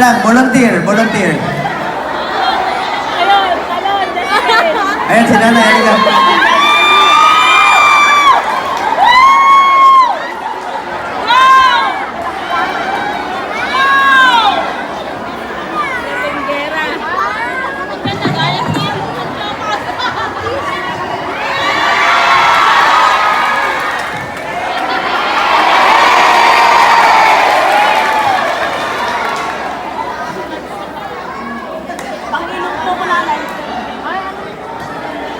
Lang, volunteer, volunteer. Ayan si Nanay, halika.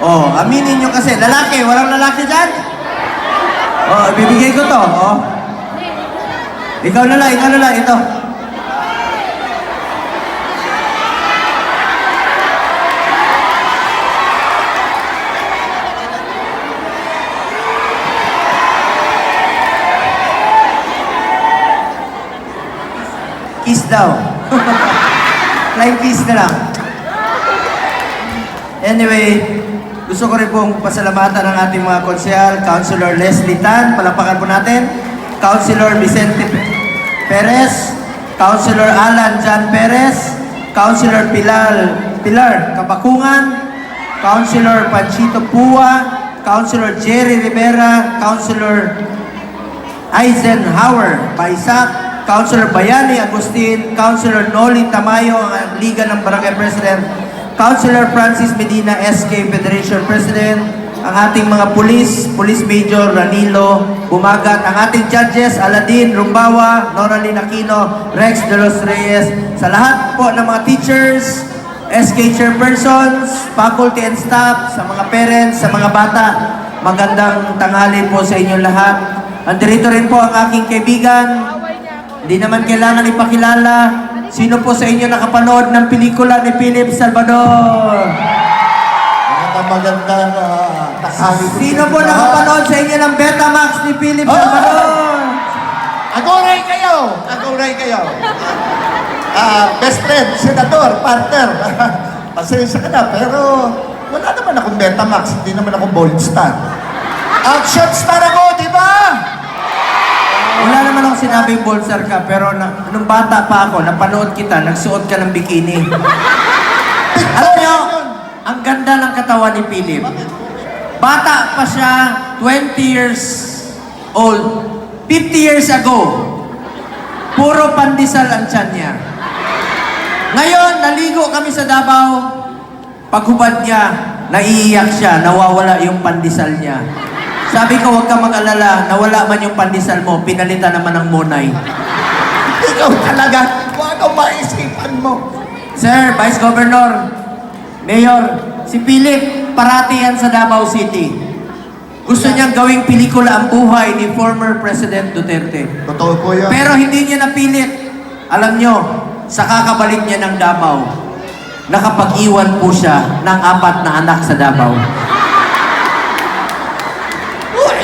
Oh, aminin nyo kasi, lalaki, walang lalaki dyan? Oh, bibigay ko to, oh. Ikaw na lang, ikaw na lang, ito. Kiss daw. Flying kiss na lang. Anyway, gusto ko rin pong pasalamatan ang ating mga konsyal, Councilor Leslie Tan, palapakan po natin, Councilor Vicente Perez, Councilor Alan Jan Perez, Councilor Pilar, Pilar Kabakungan, Councilor Panchito Pua, Councilor Jerry Rivera, Councilor Eisenhower Baisak, Councilor Bayani Agustin, Councilor Noli Tamayo, ang Liga ng Barangay President, Councilor Francis Medina, SK Federation President, ang ating mga pulis, Police Major Ranilo Bumagat, ang ating judges, Aladin Rumbawa, Noralyn Aquino, Rex De Los Reyes, sa lahat po ng mga teachers, SK chairpersons, faculty and staff, sa mga parents, sa mga bata, magandang tanghali po sa inyong lahat. Andirito rin po ang aking kaibigan, hindi naman kailangan ipakilala. Sino po sa inyo nakapanood ng pelikula ni Philip Salvador? Maganda magandang uh, tanghali po Sino po nakapanood sa inyo ng Betamax ni Philip Oh! Salvador? lahat. Agoray kayo! Agoray kayo! Ah, best friend, senador, partner. Pasensya ka na, pero wala naman akong Betamax, hindi naman akong Bold Star. Action star ako? Wala naman akong sinabing bolsar ka, pero na, nung bata pa ako, napanood kita, nagsuot ka ng bikini. Alam niyo, ang ganda ng katawan ni Philip. Bata pa siya, 20 years old. 50 years ago, puro pandesal ang tiyan niya. Ngayon, naligo kami sa Davao. Paghubad niya, naiiyak siya, nawawala yung pandesal niya. Sabi ko, huwag ka mag-alala, nawala man yung pandesal mo, pinalitan naman ng monay. Ikaw talaga, huwag ang maisipan mo. Sir, Vice Governor, Mayor, si Philip, parati yan sa Davao City. Gusto niyang gawing pelikula ang buhay ni former President Duterte. Totoo po yan. Pero hindi niya napilit. Alam niyo, sa kakabalik niya ng Davao, nakapag-iwan po siya ng apat na anak sa Davao.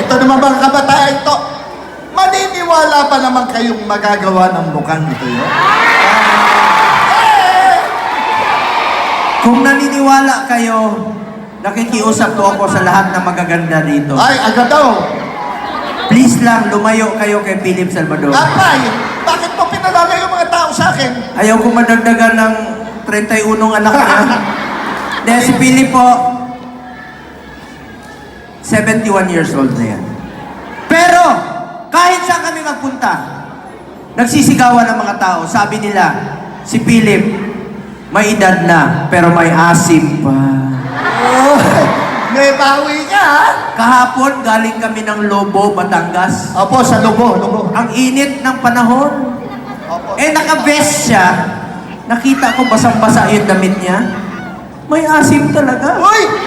Ito naman mga kabataan ito. Maniniwala pa naman kayong magagawa ng mukhang ito yun? Kung naniniwala kayo, nakikiusap po ako sa lahat na magaganda dito. Ay, agad daw. Please lang, lumayo kayo kay Philip Salvador. Apay, bakit mo pinalala yung mga tao sa akin? Ayaw ko madagdagan ng 31 anak niya. Dahil si Philip po, 71 years old na yan. Pero, kahit saan kami magpunta, nagsisigawan ng mga tao. Sabi nila, si Philip, may edad na, pero may asim pa. Oh, may bawi ka, ha? Kahapon, galing kami ng Lobo, Batangas. Opo, sa lubo, lubo. Ang init ng panahon. Opo. Eh, naka-vest siya. Nakita ko basang-basa yung damit niya. May asim talaga. Uy!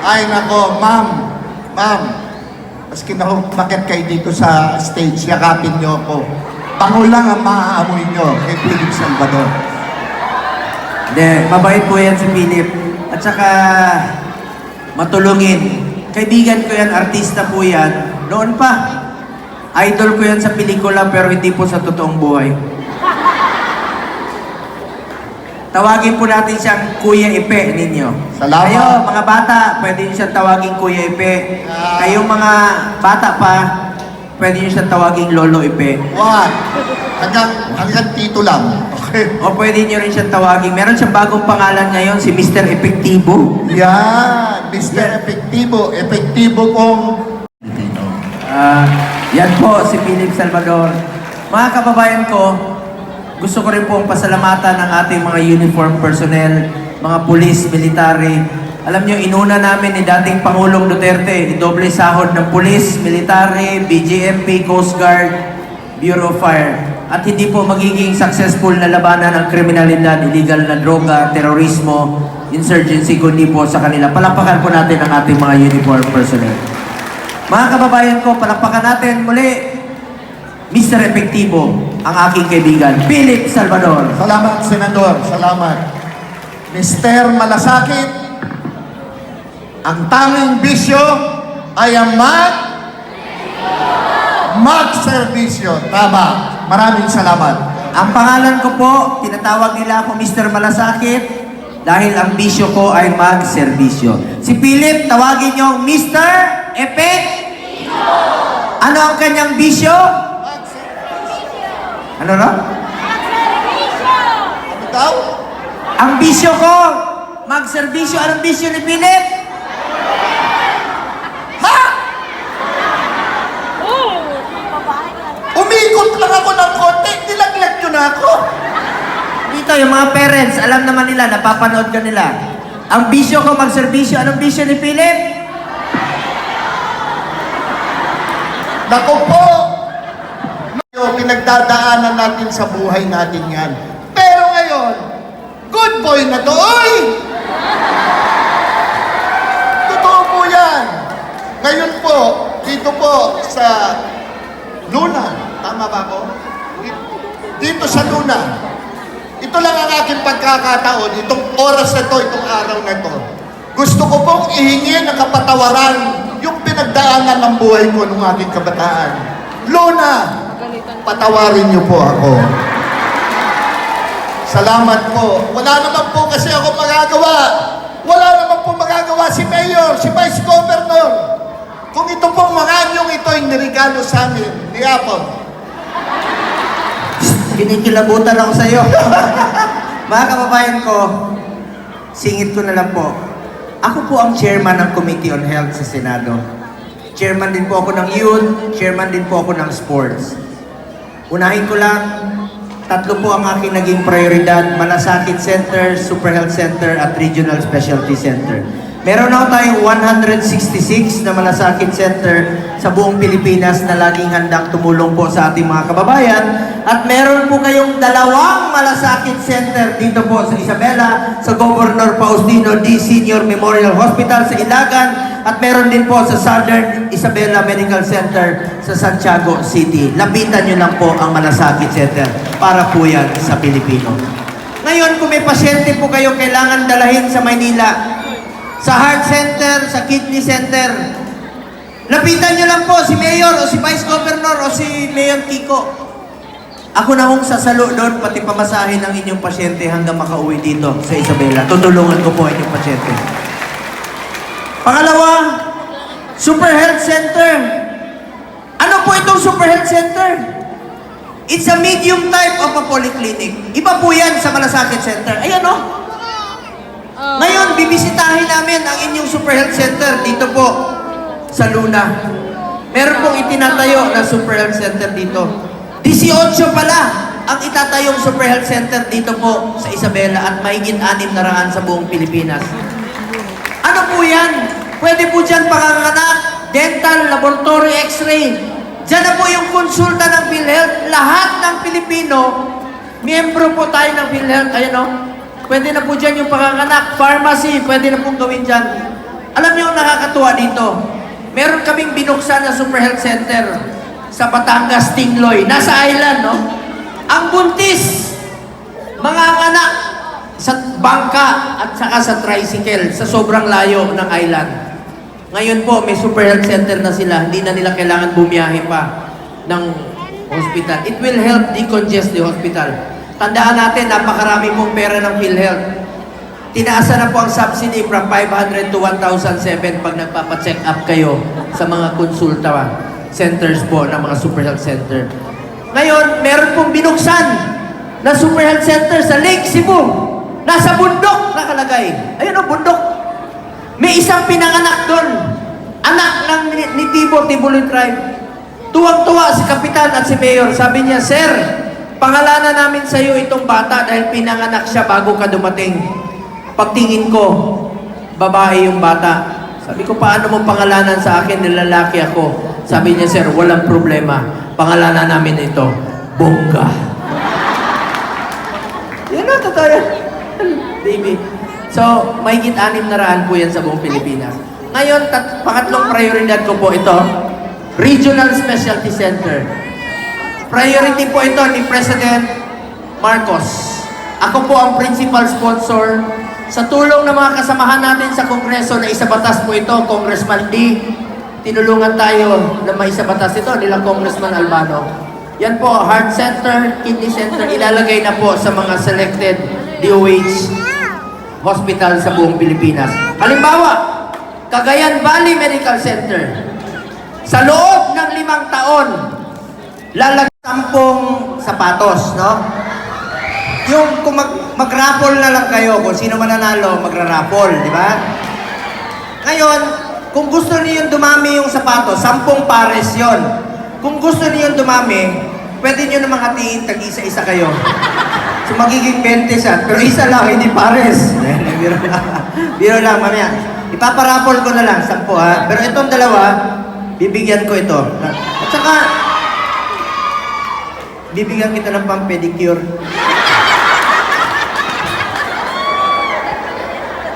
Ay, nako, ma'am. Ma'am, maski na umakit kayo dito sa stage, yakapin niyo ako. Pango lang ang maaamoy niyo kay Philip Salvador. Hindi, mabait po yan si Philip. At saka, matulungin. Kaibigan ko yan, artista po yan. Noon pa. Idol ko yan sa pelikula pero hindi po sa totoong buhay. Tawagin po natin siyang Kuya Ipe ninyo. Salamat. Kayo, mga bata, pwede niyo siyang tawagin Kuya Ipe. Ah. Kayong mga bata pa, pwede niyo siyang tawaging Lolo Ipe. Wag. Hanggang, hanggang tito lang. Okay. O pwede niyo rin siyang tawaging, meron siyang bagong pangalan ngayon, si Mr. Epektibo. Yan. Mr. Epektibo. Epektibo kong Ah, yan po, si Philip Salvador. Mga kababayan ko, gusto ko rin pong pasalamatan ng ating mga uniform personnel, mga pulis, military. Alam nyo, inuna namin ni dating Pangulong Duterte, idoble sahod ng pulis, military, BGMP, Coast Guard, Bureau of Fire. At hindi po magiging successful na labanan ng kriminalidad, illegal na droga, terorismo, insurgency, kundi po sa kanila. Palapakan po natin ang ating mga uniform personnel. Mga kababayan ko, palakpakan natin muli, Mr. Epektibo, ang aking kaibigan, Philip Salvador. Salamat, Senador. Salamat. Mr. Malasakit, ang tanging bisyo ay ang mag... Mag-servisyo. Tama. Maraming salamat. Ang pangalan ko po, tinatawag nila ako Mr. Malasakit dahil ang bisyo ko ay mag-serbisyo. Si Philip, tawagin niyo Mr. Epek. Ano ang kanyang bisyo? Ano na? Ano daw? Ang bisyo ko, mag-serbisyo. Anong bisyo ni Philip? Ha? Umikot lang ako ng konti. Nilaglag nyo na ako. Dito, yung mga parents, alam naman nila, napapanood ka nila. Ang bisyo ko, magserbisyo. Anong bisyo ni Philip? Naku po! Yung pinagdadaanan natin sa buhay natin yan. Pero ngayon, good boy na to, oy! Totoo po yan. Ngayon po, dito po sa Luna, tama ba ako? Dito sa Luna, ito lang ang aking pagkakataon, itong oras na to, itong araw na to. Gusto ko pong ihingi ng kapatawaran yung pinagdaanan ng buhay ko nung aking kabataan. Luna, patawarin niyo po ako. Salamat po. Wala naman po kasi ako magagawa. Wala naman po magagawa si Mayor, si Vice Governor. Kung ito pong mga anyong ito ay nirigalo sa amin ni Apple. Kinikilabutan ako sa iyo. Mga kababayan ko, singit ko na lang po. Ako po ang chairman ng Committee on Health sa Senado. Chairman din po ako ng youth, chairman din po ako ng sports. Unahin ko lang, tatlo po ang aking naging prioridad, Malasakit Center, Super Health Center, at Regional Specialty Center. Meron ako tayong 166 na Malasakit Center sa buong Pilipinas na laging handang tumulong po sa ating mga kababayan. At meron po kayong dalawang Malasakit Center dito po sa Isabela, sa Governor Faustino D. Senior Memorial Hospital sa Ilagan, at meron din po sa Southern Isabela Medical Center sa Santiago City. Lapitan nyo lang po ang Malasakit Center para po yan sa Pilipino. Ngayon, kung may pasyente po kayo kailangan dalahin sa Maynila, sa heart center, sa kidney center, lapitan nyo lang po si Mayor o si Vice Governor o si Mayor Kiko. Ako na hong sasalo doon, pati pamasahin ng inyong pasyente hanggang makauwi dito sa Isabela. Tutulungan ko po ang inyong pasyente. Pangalawa, Super Health Center. Ano po itong Super Health Center? It's a medium type of a polyclinic. Iba po yan sa Malasakit Center. Ayan o. Ngayon, bibisitahin namin ang inyong Super Health Center dito po sa Luna. Meron pong itinatayo na Super Health Center dito. 18 pala ang itatayong Super Health Center dito po sa Isabela at mahigit anim na raan sa buong Pilipinas. Ano po yan? Pwede po dyan panganganak, dental, laboratory, x-ray. Diyan na po yung konsulta ng PhilHealth. Lahat ng Pilipino, miyembro po tayo ng PhilHealth. Ayan o. Pwede na po dyan yung panganganak, pharmacy, pwede na pong gawin dyan. Alam niyo ang nakakatuwa dito? Meron kaming binuksan na Super Health Center sa Batangas, Tingloy. Nasa island, no? Ang buntis, mga anak sa bangka at saka sa tricycle sa sobrang layo ng island. Ngayon po, may super health center na sila. Hindi na nila kailangan bumiyahe pa ng hospital. It will help decongest the hospital. Tandaan natin, napakarami pong pera ng PhilHealth. Tinaasan na po ang subsidy from 500 to 1,007 pag nagpapacheck up kayo sa mga konsulta. centers po, ng mga super health center. Ngayon, meron pong binuksan na super health center sa Lake Cebu. Nasa bundok nakalagay. Ayun o, bundok. May isang pinanganak doon. Anak ng ni, ni Tibo, Tibuloy Tribe. Tuwang-tuwa si Kapitan at si Mayor. Sabi niya, Sir, pangalanan namin sa iyo itong bata dahil pinanganak siya bago ka dumating. Pagtingin ko, babae yung bata. Sabi ko, paano mo pangalanan sa akin na lalaki ako? Sabi niya, Sir, walang problema. Pangalanan namin ito, Bongga. Yan na, totoo. Baby. So, may anim na raan po yan sa buong Pilipinas. Ngayon, tat- pangatlong prioridad ko po ito, Regional Specialty Center. Priority po ito ni President Marcos. Ako po ang principal sponsor sa tulong ng mga kasamahan natin sa Kongreso na isabatas po ito, Congressman Lee. Tinulungan tayo na maisabatas ito nila Congressman Albano. Yan po, heart center, kidney center, ilalagay na po sa mga selected DOH hospital sa buong Pilipinas. Halimbawa, Cagayan Valley Medical Center. Sa loob ng limang taon, lalag sampung sapatos, no? Yung kung mag, mag-raffle na lang kayo, kung sino mananalo, magra-raffle, di ba? Ngayon, kung gusto niyo dumami yung sapatos, sampung pares yon. Kung gusto niyo dumami, pwede niyo namang hatiin, tag-isa-isa kayo. So magiging 20 siya, pero isa lang, hindi pares. Biro lang. Biro lang, mamaya. Ipaparapol ko na lang, sampu ha. Pero itong dalawa, bibigyan ko ito. At saka, bibigyan kita ng pang-pedicure.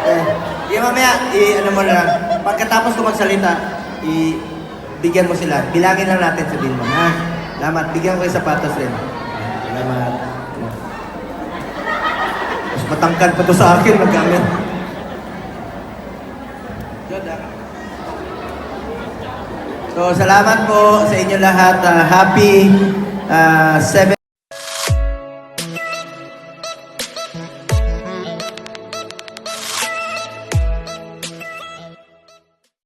Eh, di mamaya, i ano mo lang. Pagkatapos ko magsalita, i bigyan mo sila. Bilangin lang natin sa bill mo, ha? Salamat. Bigyan ko yung sapatos rin. Salamat. Mas matangkad pa to sa akin, magkamit. Good, ah. So, salamat po sa inyo lahat. Ah, happy ah, 7